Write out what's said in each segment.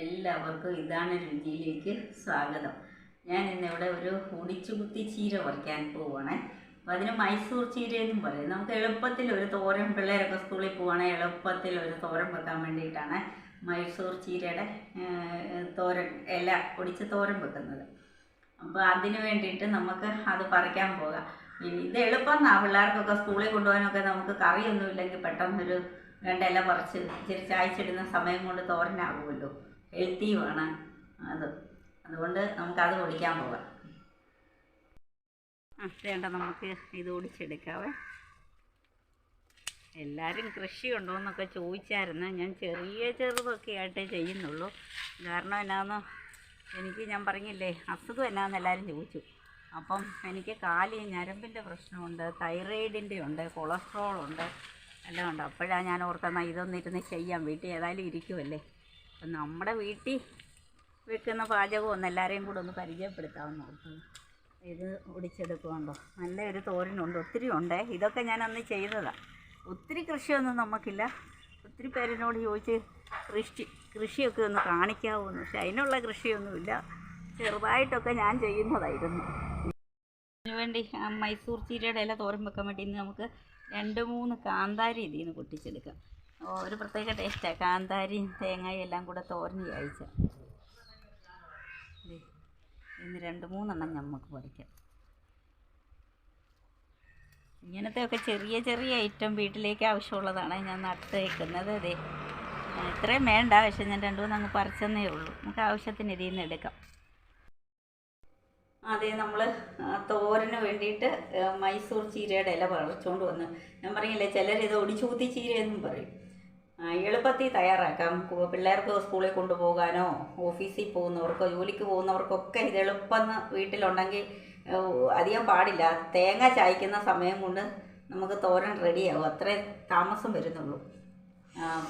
എല്ലാവർക്കും ഇതാണ് രുചിയിലേക്ക് സ്വാഗതം. ഞാൻ ഇന്നിവിടെ ഒരു ഒടിച്ചുകുത്തി ചീര പറിക്കാൻ പോവുകയാണേ അപ്പം അതിന് മൈസൂർ ചീരയെന്നും പറയും. നമുക്ക് എളുപ്പത്തിൽ ഒരു തോരൻ പിള്ളേരൊക്കെ സ്കൂളിൽ പോവുകയാണെങ്കിൽ എളുപ്പത്തിൽ ഒരു തോരൻ വെക്കാൻ വേണ്ടിയിട്ടാണ് മൈസൂർ ചീരയുടെ തോരൻ ഇല ഒടിച്ച് തോരൻ വെക്കുന്നത്. അപ്പോൾ അതിന് വേണ്ടിയിട്ട് നമുക്ക് അത് പറിക്കാൻ പോകാം. ഇനി ഇത് എളുപ്പം എന്നാ പിള്ളേർക്കൊക്കെ സ്കൂളിൽ കൊണ്ടുപോകാനൊക്കെ നമുക്ക് കറിയൊന്നുമില്ലെങ്കിൽ പെട്ടെന്നൊരു രണ്ടില പറിച്ച് ഇച്ചിരി ചായച്ചിടുന്ന സമയം കൊണ്ട് തോരനാകുമല്ലോ. ഹെൽത്തിയുമാണ് അത് അതുകൊണ്ട് നമുക്കത് ഓടിക്കാൻ പോകാം ആ വേണ്ട നമുക്ക് ഇത് ഓടിച്ചെടുക്കാവേ എല്ലാവരും കൃഷി ഉണ്ടോ എന്നൊക്കെ ചോദിച്ചായിരുന്നു. ഞാൻ ചെറിയ ചെറുതൊക്കെ ആയിട്ടേ ചെയ്യുന്നുള്ളൂ. കാരണം എന്നാന്ന് എനിക്ക് ഞാൻ പറഞ്ഞില്ലേ അസുഖം എന്നാന്ന് എല്ലാവരും ചോദിച്ചു. അപ്പം എനിക്ക് കാലി ഞരമ്പിന്റെ പ്രശ്നമുണ്ട് തൈറോയിഡിന്റെ ഉണ്ട് കൊളസ്ട്രോൾ ഉണ്ട് എല്ലാം ഉണ്ട്. അപ്പോഴാണ് ഞാൻ ഓർക്കുന്ന ഇതൊന്നിരുന്ന് ചെയ്യാം വീട്ടിൽ ഏതായാലും ഇരിക്കുമല്ലേ അപ്പം നമ്മുടെ വീട്ടിൽ വെക്കുന്ന പാചകം ഒന്ന് എല്ലാവരെയും കൂടെ ഒന്ന് പരിചയപ്പെടുത്താമെന്ന് ഓർത്തത് ഇത് ഒടിച്ചെടുക്കുന്നുണ്ടോ നല്ല ഒരു തോരനുണ്ട് ഒത്തിരി ഉണ്ട്. ഇതൊക്കെ ഞാൻ അന്ന് ചെയ്തതാണ് ഒത്തിരി കൃഷിയൊന്നും നമുക്കില്ല. ഒത്തിരി പേരിനോട് ചോദിച്ച് കൃഷി കൃഷിയൊക്കെ ഒന്ന് കാണിക്കാവുന്നു. പക്ഷെ അതിനുള്ള കൃഷിയൊന്നുമില്ല. ചെറുതായിട്ടൊക്കെ ഞാൻ ചെയ്യുന്നതായിരുന്നു. അതിനുവേണ്ടി മൈസൂർ ചീരയുടെ ഇല തോരൻ വെക്കാൻ വേണ്ടി ഇന്ന് നമുക്ക് രണ്ട് മൂന്ന് കാന്താരി ഇതിൽ നിന്ന് പൊട്ടിച്ചെടുക്കാം. ഒരു പ്രത്യേക ടേസ്റ്റാണ് കാന്താരിയും തേങ്ങയും എല്ലാം കൂടെ തോരൻ കഴിച്ച. ഇന്ന് രണ്ട് മൂന്നെണ്ണം നമുക്ക് പറിക്കാം ഇങ്ങനത്തെയൊക്കെ ചെറിയ ചെറിയ ഐറ്റം വീട്ടിലേക്ക് ആവശ്യമുള്ളതാണ് ഞാൻ നട്ട് വയ്ക്കുന്നത് അതെ ഇത്രയും വേണ്ട പക്ഷെ ഞാൻ രണ്ട് മൂന്ന് അങ്ങ് പറിച്ചെന്നേ ഉള്ളൂ. നമുക്ക് ആവശ്യത്തിന് ഇതിൽ നിന്ന് എടുക്കാം. അതെ നമ്മൾ തോരന് വേണ്ടിയിട്ട് മൈസൂർ ചീരയുടെ ഇല പറിച്ചുകൊണ്ട് വന്ന്. ഞാൻ പറഞ്ഞില്ലേ ചിലർ ഇത് ഒടിച്ചൂത്തി ചീര എന്നും പറയും. എളുപ്പത്തിൽ തയ്യാറാക്കാം. പിള്ളേർക്ക് സ്കൂളിൽ കൊണ്ടുപോകാനോ ഓഫീസിൽ പോകുന്നവർക്കോ ജോലിക്ക് പോകുന്നവർക്കൊക്കെ ഇത് എളുപ്പം വീട്ടിലുണ്ടെങ്കിൽ അധികം പാടില്ല. തേങ്ങ ചായ്ക്കുന്ന സമയം കൊണ്ട് നമുക്ക് തോരൻ റെഡിയാവും. അത്രേ താമസം വരുന്നുള്ളൂ.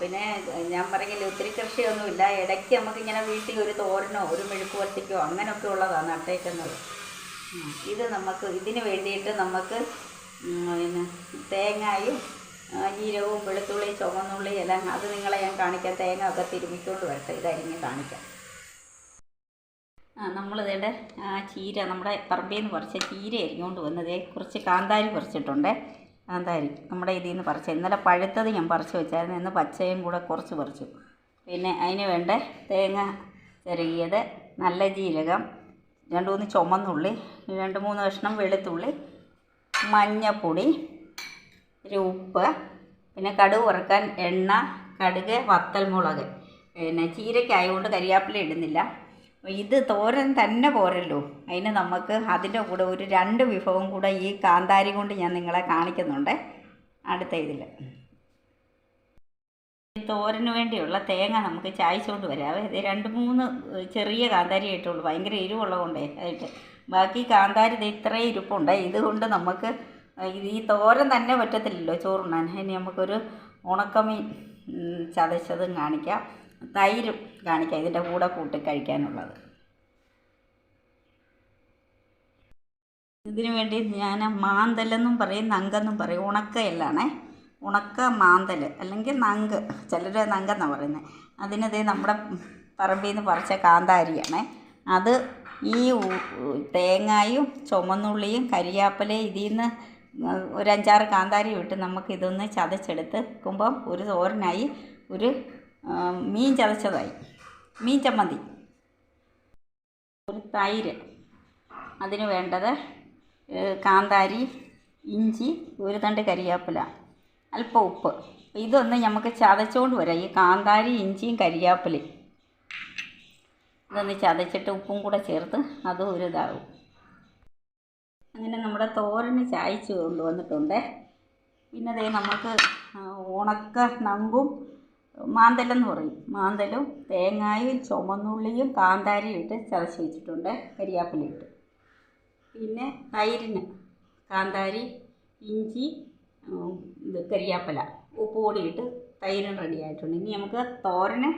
പിന്നെ ഞാൻ പറഞ്ഞില്ലേ ഒത്തിരി കൃഷിയൊന്നുമില്ല ഇടയ്ക്ക് നമുക്കിങ്ങനെ വീട്ടിൽ ഒരു തോരനോ ഒരു മെഴുക്ക് വർത്തിക്കോ അങ്ങനെയൊക്കെ ഉള്ളതാണ് നട്ടേക്കുന്നത്. ഇത് നമുക്ക് ഇതിന് വേണ്ടിയിട്ട് നമുക്ക് തേങ്ങയും ജീരകവും വെളുത്തുള്ളി ചുവന്നുള്ളി എല്ലാം അത് നിങ്ങളെ ഞാൻ കാണിക്കാം. തേങ്ങ ഒക്കെ തിരുമിക്കൊണ്ട് വരട്ടെ. ഇതരിഞ്ഞ് കാണിക്കാം. ആ ആ ചീര നമ്മുടെ പറമ്പിൽ നിന്ന് പറിച്ച ചീര അരിഞ്ഞുകൊണ്ട് വന്നതേ. കുറച്ച് കാന്താരി പറിച്ചിട്ടുണ്ടേ. കാന്താരി നമ്മുടെ ഇതിൽ നിന്ന് പറിച്ച. ഇന്നലെ പഴുത്തത് ഞാൻ പറിച്ച് വെച്ചായിരുന്നു. ഇന്ന് പച്ചയും കൂടെ കുറച്ച് പറിച്ചു. പിന്നെ അതിന് വേണ്ട തേങ്ങ ചെറിയത് നല്ല ജീരകം രണ്ട് മൂന്ന് ചുമന്നുള്ളി രണ്ട് മൂന്ന് കഷ്ണം വെളുത്തുള്ളി മഞ്ഞപ്പൊടി ഒരു ഉപ്പ് പിന്നെ കടുക് വറുക്കാൻ എണ്ണ കടുക് വത്തൽമുളക് പിന്നെ ചീരയ്ക്കായതുകൊണ്ട് കരിയാപ്പില ഇടുന്നില്ല. ഇത് തോരൻ തന്നെ പോരല്ലോ. അതിന് നമുക്ക് അതിന്റെ കൂടെ ഒരു രണ്ട് വിഭവം കൂടെ ഈ കാന്താരി കൊണ്ട് ഞാൻ നിങ്ങളെ കാണിക്കുന്നുണ്ട്. അടുത്ത ഇതിൽ. തോരന് വേണ്ടിയുള്ള തേങ്ങ നമുക്ക് ചായച്ചുകൊണ്ട് വരാം. ഇത് രണ്ട് മൂന്ന് ചെറിയ കാന്താരി ആയിട്ടുള്ളൂ. ഭയങ്കര എരിവുള്ളതുകൊണ്ടേ ആയിട്ട് ബാക്കി കാന്താരി ഇത് ഇത്രയും ഇരിപ്പുണ്ട്. ഇതുകൊണ്ട് നമുക്ക് ഈ തോരൻ തന്നെ പറ്റത്തില്ലല്ലോ ചോറുണ്ണാൻ. ഇനി നമുക്കൊരു ഉണക്കമീൻ ചതച്ചതും കാണിക്കാം. തൈരും കാണിക്കാം ഇതിന്റെ കൂടെ കൂട്ടി കഴിക്കാനുള്ളത്. ഇതിനു വേണ്ടി ഞാൻ മാന്തലെന്നും പറയും നങ്കെന്നും പറയും. ഉണക്കയല്ലാണേ ഉണക്ക മാന്തൽ അല്ലെങ്കിൽ നങ്ക്. ചിലർ നങ്കെന്നാണ് പറയുന്നത് അതിനത് നമ്മുടെ പറമ്പിൽ നിന്ന് പറിച്ച കാന്താരിയാണേ. അത് ഈ തേങ്ങായും ചുമന്നുള്ളിയും കരിയാപ്പലയും ഇതിൽ നിന്ന് ഒരു അഞ്ചാറ് കാന്താരി ഇട്ട് നമുക്ക് ഇതൊന്ന് ചതച്ചെടുത്ത് വെക്കുമ്പം ഒരു തോരനായി ഒരു മീൻ ചതച്ചതായി. മീൻ ചമ്മന്തി. ഒരു തൈര് അതിന് വേണ്ടത് കാന്താരി ഇഞ്ചി ഒരു തണ്ട് കരിയാപ്പില അല്പം ഉപ്പ്. ഇതൊന്ന് നമുക്ക് ചതച്ചുകൊണ്ട് വരാം. ഈ കാന്താരി ഇഞ്ചിയും കരിയാപ്പിലയും. ഇതൊന്ന് ചതച്ചിട്ട് ഉപ്പും കൂടെ ചേർത്ത് അതും ഒരു ഇതാവും. അങ്ങനെ നമ്മുടെ തോരന് ചായച്ച് കൊണ്ടുവന്നിട്ടുണ്ട്. പിന്നെ അതേ നമുക്ക് ഉണക്ക നങ്കും മാന്തലെന്ന് പറയും. മാന്തലും തേങ്ങായും ചുമന്നുള്ളിയും കാന്താരിയും ഇട്ട് ചതച്ച് വെച്ചിട്ടുണ്ട്. കരിയാപ്പിലിട്ട് പിന്നെ തൈരിന് കാന്താരി ഇഞ്ചി ഇത് കരിയാപ്പില ഉപ്പ് പൊടിയിട്ട് തൈരും റെഡി ആയിട്ടുണ്ട്. ഇനി നമുക്ക് തോരന്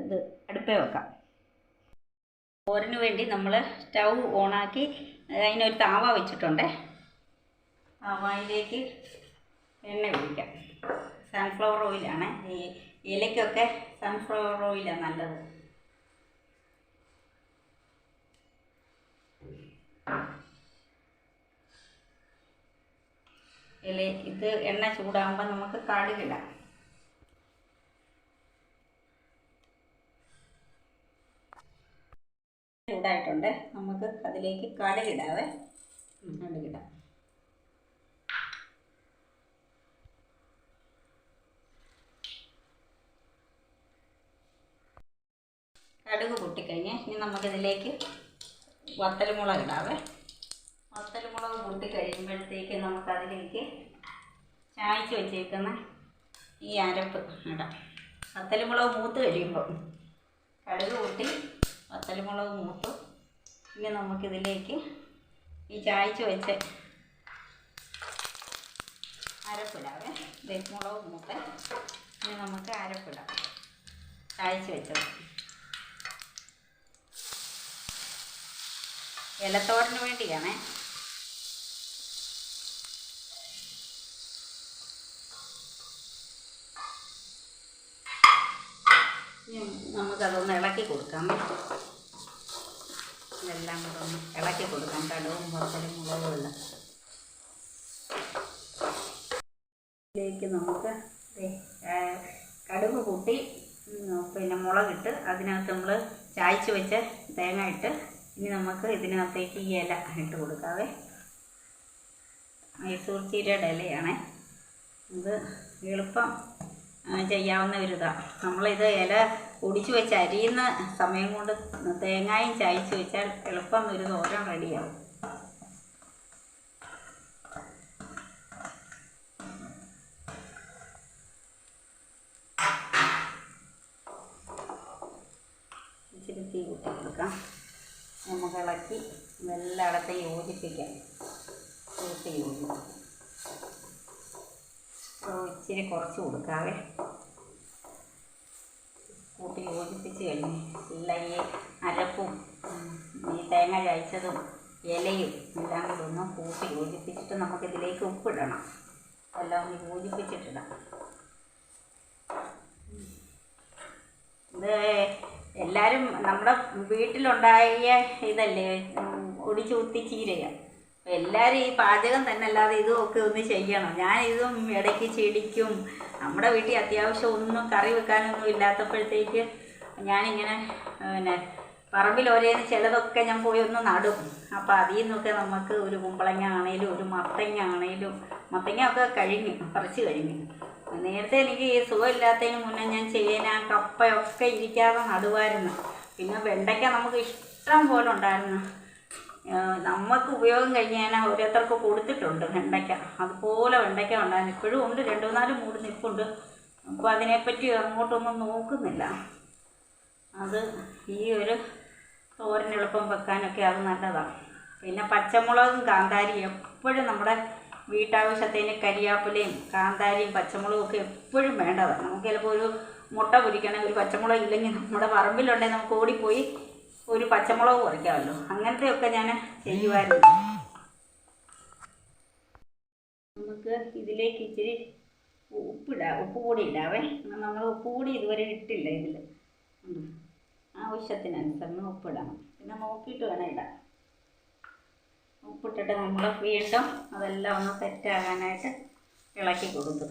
ഇത് അടുപ്പേ വെക്കാം. തോരന് വേണ്ടി നമ്മൾ സ്റ്റൗ ഓണാക്കി അതിനൊരു താവ വെച്ചിട്ടുണ്ട്. താവയിലേക്ക് എണ്ണ ഒഴിക്കാം. സൺഫ്ലവർ ഓയിലാണ് ഈ ഇലയ്ക്കൊക്കെ സൺഫ്ലവർ ഓയിലാണ് നല്ലത്. ഇല ഇത് എണ്ണ ചൂടാകുമ്പോൾ നമുക്ക് കടുകിടാം. ചൂടായിട്ടുണ്ട് നമുക്ക് അതിലേക്ക് കടുകിടാവേ കടുകിടാം കടുക് പൊട്ടിക്കഴിഞ്ഞ് ഇനി നമുക്കിതിലേക്ക് വത്തൽമുളക് ഇടാവേ വത്തൽമുളക് പൊട്ടി കഴിയുമ്പോഴത്തേക്ക് നമുക്കതിലേക്ക് ചായച്ച് വെച്ചേക്കുന്ന ഈ അരപ്പ് ഇടാം. വത്തൽമുളക് മൂത്ത് കഴിയുമ്പോൾ കടുക് പൊട്ടി വത്തൽമുളക് മൂത്തു ഇനി നമുക്കിതിലേക്ക് ഈ ചായച്ച് വെച്ച അരപ്പിടാവേ മുളക് മൂത്ത് ഇനി നമുക്ക് അരപ്പിടാം. ചായച്ച് വെച്ചത്. ഇലത്തോറിന് വേണ്ടിയാണേ. നമുക്കതൊന്ന് ഇളക്കി കൊടുക്കാം. ഇതെല്ലാം കൂടെ ഒന്ന് ഇളക്കി കൊടുക്കാം. കടുവും പുറത്തലും മുളകും ഇതിലേക്ക് നമുക്ക് കടുക് കൂട്ടി പിന്നെ മുളകിട്ട് അതിനകത്ത് നമ്മൾ ചായച്ച് വെച്ച തേങ്ങ ഇട്ട് ഇനി നമുക്ക് ഇതിനകത്തേക്ക് ഈ ഇല ഇട്ട് കൊടുക്കാവേ. മൈസൂർ ചീരയുടെ ഇലയാണേ. ഇത് എളുപ്പം ചെയ്യാവുന്ന ഒരു ഇതാണ് നമ്മളിത് ഇല ഒടിച്ചു വെച്ച് അരിയുന്ന സമയം കൊണ്ട് തേങ്ങായും ചായച്ച് വെച്ചാൽ എളുപ്പം ഒരു തോരൻ റെഡിയാവും. ഇച്ചിരി തീ കൂട്ടി കൊടുക്കാം നമുക്ക് ഇളക്കി എല്ലായിടത്തും യോജിപ്പിക്കാം. കൂട്ടി യോജിപ്പിക്കാം. ഇച്ചിരി കുറച്ച് കൊടുക്കാവേ കൂട്ടി കഴിഞ്ഞ് എല്ലാം ഈ അരപ്പും ഈ തേങ്ങ കഴിച്ചതും ഇലയും എല്ലാം കൂടി ഒന്ന് കൂട്ടി യോജിപ്പിച്ചിട്ട് നമുക്കിതിലേക്ക് ഉപ്പിടണം. എല്ലാം ഒന്ന് യോജിപ്പിച്ചിട്ടിടാം. ഇത് എല്ലാവരും നമ്മുടെ വീട്ടിലുണ്ടായ ഇതല്ലേ ഉം, ഒടിച്ചു കുത്തി ചീരയ. എല്ലാവരും ഈ പാചകം തന്നെ അല്ലാതെ ഇതും ഒക്കെ ഒന്ന് ചെയ്യണം. ഞാൻ ഇതും ഇടയ്ക്ക് ചെടിക്കും നമ്മുടെ വീട്ടിൽ അത്യാവശ്യം ഒന്നും കറി വെക്കാനൊന്നും ഇല്ലാത്തപ്പോഴത്തേക്ക് ഞാനിങ്ങനെ പിന്നെ പറമ്പിൽ ഒരേ ചിലതൊക്കെ ഞാൻ പോയി ഒന്ന് നടും. അപ്പോൾ അതിൽ നിന്നൊക്കെ നമുക്ക് ഒരു കുമ്പളങ്ങ ആണേലും ഒരു മത്തങ്ങ ആണേലും മത്തങ്ങ ഒക്കെ കഴിഞ്ഞു പറിച്ച് കഴിഞ്ഞു. നേരത്തെ എനിക്ക് സുഖമില്ലാത്തതിന് മുന്നേ ഞാൻ ചേന കപ്പയൊക്കെ ഇരിക്കാതെ നടുവായിരുന്നു. പിന്നെ വെണ്ടയ്ക്ക നമുക്ക് ഇഷ്ടം പോലെ ഉണ്ടായിരുന്നു. നമുക്ക് ഉപയോഗം കഴിഞ്ഞ് ഞാൻ ഓരോരുത്തർക്ക് കൊടുത്തിട്ടുണ്ട് വെണ്ടയ്ക്ക. അതുപോലെ വെണ്ടയ്ക്ക ഉണ്ടായിരുന്നു. ഇപ്പോഴും ഉണ്ട് രണ്ടു നാല് മൂട് നിൽപ്പുണ്ട്. അപ്പോൾ അതിനെപ്പറ്റി അങ്ങോട്ടൊന്നും നോക്കുന്നില്ല. അത് ഈ ഒരു തോരൻ എളുപ്പം വെക്കാനൊക്കെ അത് നല്ലതാണ് പിന്നെ പച്ചമുളകും കാന്താരിയും എപ്പോഴും നമ്മുടെ വീട്ടാവശ്യത്തിന് കരിയാപ്പിലയും കാന്താരിയും പച്ചമുളകും ഒക്കെ എപ്പോഴും വേണ്ടതാണ് നമുക്ക് ചിലപ്പോൾ ഒരു മുട്ട പൊരിക്കണമെങ്കിൽ ഒരു പച്ചമുളക് ഇല്ലെങ്കിൽ നമ്മുടെ പറമ്പിലുണ്ടെങ്കിൽ നമുക്ക് ഓടിപ്പോയി ഒരു പച്ചമുളക് കുറയ്ക്കാമല്ലോ അങ്ങനത്തെയൊക്കെ ഞാൻ ചെയ്യുമായിരുന്നു നമുക്ക് ഇതിലേക്ക് ഇച്ചിരി ഉപ്പിടാം ഉപ്പ് കൂടി ഇടാവേ. നമ്മൾ ഉപ്പ് കൂടി ഇതുവരെ ഇട്ടില്ല ഇതിൽ ആവശ്യത്തിനനുസരണം ഉപ്പിടണം പിന്നെ നോക്കിയിട്ട് വേണം ഇടാൻ. ഉപ്പിട്ടിട്ട് നമ്മൾ വീണ്ടും അതെല്ലാം ഒന്ന് സെറ്റാകാനായിട്ട് ഇളക്കി കൊടുക്കും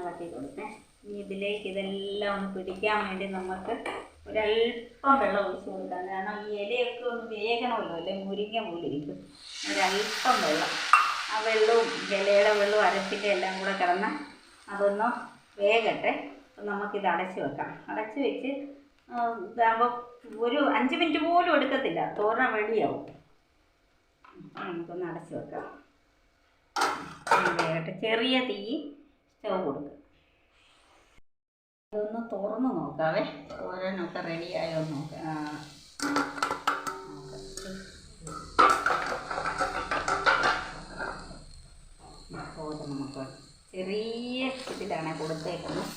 ഇളക്കി കൊടുത്തേ. ഇനി ഇതിലേക്ക് ഇതെല്ലാം ഒന്ന് പിടിക്കാൻ വേണ്ടി നമുക്ക് ഒരല്പം വെള്ളം ഒഴിച്ച് കൊടുക്കാം. കാരണം ഈ ഇലയൊക്കെ ഒന്ന് വേഗണമല്ലോ അല്ലെ? മുരിങ്ങ പോലെ ഇരിക്കും. ഒരല്പം വെള്ളം. ആ വെള്ളവും ഇലയുടെ വെള്ളവും അരച്ചിട്ട് എല്ലാം കൂടെ കിടന്ന് അതൊന്ന് വേഗട്ടെ അപ്പം നമുക്കിത് അടച്ച് വെക്കാം അടച്ച് വെച്ച് ഇതാകുമ്പോൾ ഒരു അഞ്ച് മിനിറ്റ് പോലും എടുക്കത്തില്ല തോരൻ റെഡിയാവും നമുക്കൊന്ന് അടച്ച് വെക്കാം വേഗട്ടെ ചെറിയ തീ സ്റ്റവ് കൊടുക്കുക ഇതൊന്ന് തുറന്ന് നോക്കാവേ തോരനൊക്കെ റെഡിയായോ നോക്കാം. തോരൻ നമുക്ക് ചെറിയ ഇതിലാണ് കൊടുത്തേക്കുന്നത്.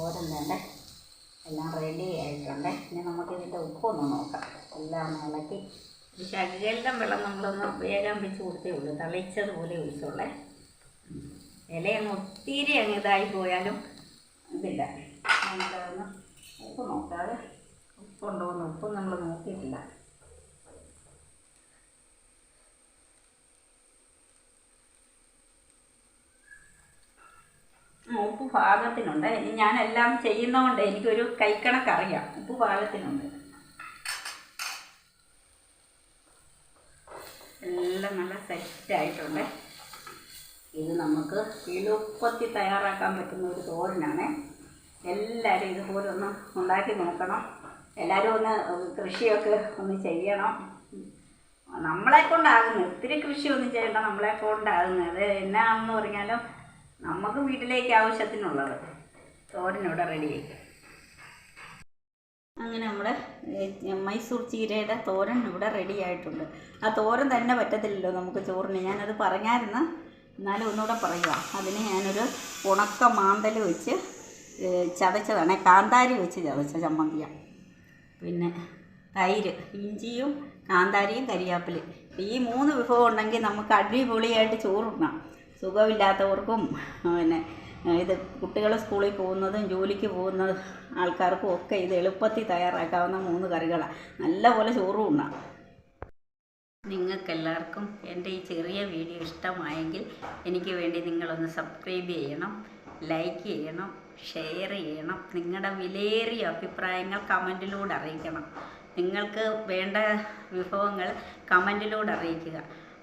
ഓരം തന്നെ എല്ലാം റെഡി ആയിട്ടുണ്ട്. ഇനി നമുക്ക് ഇതിന്റെ ഉപ്പൊന്ന് നോക്കാം. എല്ലാം ഇളക്കി. ഈ ശകലം വെള്ളം നമ്മളൊന്ന് വേഗം വെച്ച് കൊടുത്തേ ഉള്ളൂ. തളിച്ചതുപോലെ ഒഴിച്ചുള്ളേ. ഇല അങ്ങ് ഒത്തിരി അങ്ങ് ഇതായി പോയാലും ഇതില്ല. നമുക്കതൊന്ന് ഉപ്പ് നോക്കാതെ ഉപ്പുണ്ടോ എന്ന് ഉപ്പ് നമ്മൾ നോക്കിയിട്ടില്ല. ഉപ്പ് പാകത്തിനുണ്ട്. ഞാനെല്ലാം ചെയ്യുന്നതുകൊണ്ട് എനിക്കൊരു കൈക്കണക്കറിയാം. ഉപ്പ് പാകത്തിനുണ്ട്. എല്ലാം നല്ല സെറ്റായിട്ടുണ്ട്. ഇത് നമുക്ക് എളുപ്പത്തിൽ തയ്യാറാക്കാൻ പറ്റുന്ന ഒരു തോരനാണ്. എല്ലാവരും ഇതുപോലെ ഒന്ന് ഉണ്ടാക്കി നോക്കണം. എല്ലാവരും ഒന്ന് കൃഷിയൊക്കെ ഒന്ന് ചെയ്യണം. നമ്മളെ കൊണ്ടാകുന്നത് ഒത്തിരി കൃഷി ഒന്നും ചെയ്യണ്ട നമ്മളെ കൊണ്ടാകുന്നത് എന്നാണെന്ന് പറഞ്ഞാലും നമുക്ക് വീട്ടിലേക്ക് ആവശ്യത്തിനുള്ളത് തോരനിവിടെ റെഡിയായി അങ്ങനെ നമ്മുടെ മൈസൂർ ചീരയുടെ തോരൻ ഇവിടെ റെഡി ആയിട്ടുണ്ട്. ആ തോരൻ തന്നെ പറ്റത്തില്ലല്ലോ നമുക്ക് ചോറിന്. ഞാനത് പറഞ്ഞായിരുന്നു. എന്നാലും ഒന്നുകൂടെ പറയുക. അതിന് ഞാനൊരു ഉണക്ക മാന്തൽ വെച്ച് ചതച്ചതാണ്. കാന്താരി വെച്ച് ചതച്ച ചമ്മന്തിയാണ് പിന്നെ തൈര് ഇഞ്ചിയും കാന്താരിയും കരിയാപ്പിൽ ഈ മൂന്ന് വിഭവം ഉണ്ടെങ്കിൽ നമുക്ക് അടിപൊളിയായിട്ട് ചോറുണ്ണാം സുഖമില്ലാത്തവർക്കും പിന്നെ ഇത് കുട്ടികൾ സ്കൂളിൽ പോകുന്നതും ജോലിക്ക് പോകുന്ന ആൾക്കാർക്കും ഒക്കെ ഇത് എളുപ്പത്തിൽ തയ്യാറാക്കാവുന്ന മൂന്ന് കറികളാണ് നല്ലപോലെ ചോറും ഉണ്ണാം. നിങ്ങൾക്കെല്ലാവർക്കും എന്റെ ഈ ചെറിയ വീഡിയോ ഇഷ്ടമായെങ്കിൽ എനിക്ക് വേണ്ടി നിങ്ങളൊന്ന് സബ്സ്ക്രൈബ് ചെയ്യണം ലൈക്ക് ചെയ്യണം ഷെയർ ചെയ്യണം. നിങ്ങളുടെ വിലയേറിയ അഭിപ്രായങ്ങൾ കമന്റിലൂടെ അറിയിക്കണം. നിങ്ങൾക്ക് വേണ്ട വിഭവങ്ങൾ കമന്റിലൂടെ അറിയിക്കുക.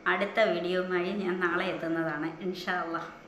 അടുത്ത വീഡിയോയുമായി ഞാൻ നാളെ എത്തുന്നതാണ്. ഇൻഷാ അള്ളാഹ്